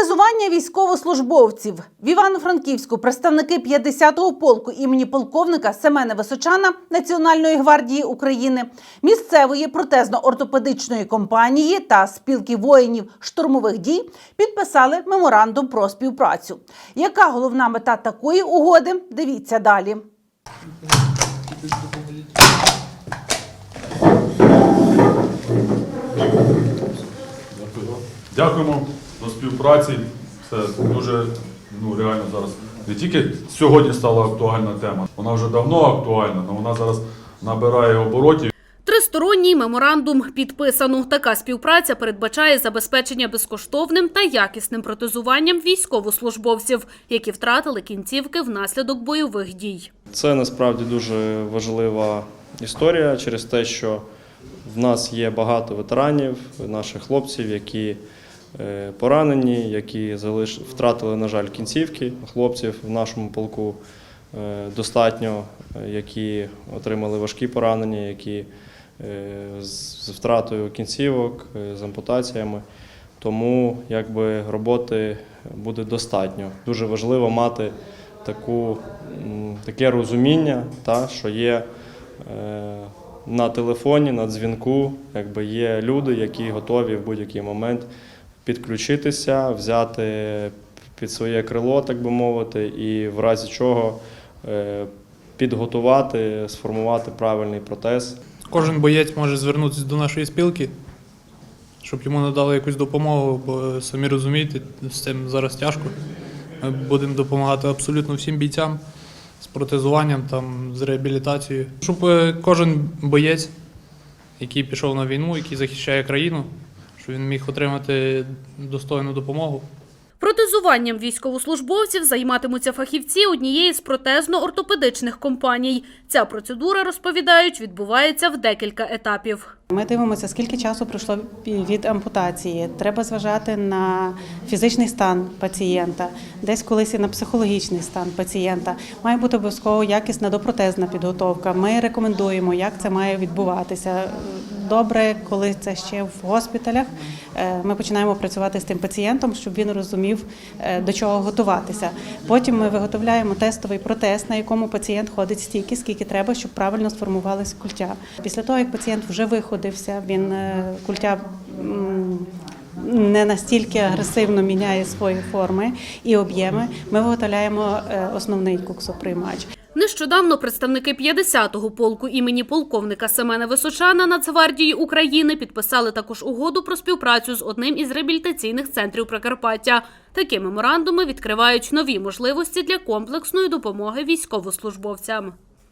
Протезування військовослужбовців в Івано-Франківську представники 50-го полку імені полковника Семена Височана Національної гвардії України, місцевої протезно-ортопедичної компанії та спілки воїнів штурмових дій підписали меморандум про співпрацю. Яка головна мета такої угоди? Дивіться далі. Дякуємо за співпраці. Це дуже ну, реально зараз не тільки сьогодні стала актуальна тема, вона вже давно актуальна, але вона зараз набирає оборотів. Тристоронній меморандум підписано. Така співпраця передбачає забезпечення безкоштовним та якісним протезуванням військовослужбовців, які втратили кінцівки внаслідок бойових дій. Це насправді дуже важлива історія через те, що в нас є багато ветеранів, наших хлопців, які поранені, які втратили, на жаль, кінцівки. Хлопців в нашому полку е, достатньо, е, які отримали важкі поранення, які е, з втратою кінцівок, е, з ампутаціями. Тому якби роботи буде достатньо. Дуже важливо мати таку, таке розуміння, та, що є е, на телефоні, на дзвінку, якби є люди, які готові в будь-який момент підключитися, взяти під своє крило, так би мовити, і в разі чого е, підготувати, сформувати правильний протез. Кожен боєць може звернутися до нашої спілки, щоб йому надали якусь допомогу, бо самі розумієте, з цим зараз тяжко. Ми будемо допомагати абсолютно всім бійцям з протезуванням, там, з реабілітацією. Щоб е, кожен боєць, який пішов на війну, який захищає країну, щоб він міг отримати достойну допомогу. Протезуванням військовослужбовців займатимуться фахівці однієї з протезно-ортопедичних компаній. Ця процедура, розповідають, відбувається в декілька етапів. Ми дивимося, скільки часу пройшло від ампутації. Треба зважати на фізичний стан пацієнта, десь колись і на психологічний стан пацієнта. Має бути обов'язково якісна допротезна підготовка. Ми рекомендуємо, як це має відбуватися. Добре, коли це ще в госпіталях. Е, Ми починаємо працювати з тим пацієнтом, щоб він розумів, е, до чого готуватися. Потім ми виготовляємо тестовий протез, на якому пацієнт ходить стільки, скільки треба, щоб правильно сформувалися культя. Після того, як пацієнт вже виходився, він е, культя. Не настільки агресивно міняє свої форми і об'єми. Ми виготовляємо основний куксоприймач. Нещодавно представники 50-го полку імені полковника Семена Височана Нацгвардії України підписали також угоду про співпрацю з одним із реабілітаційних центрів Прикарпаття. Такі меморандуми відкривають нові можливості для комплексної допомоги військовослужбовцям.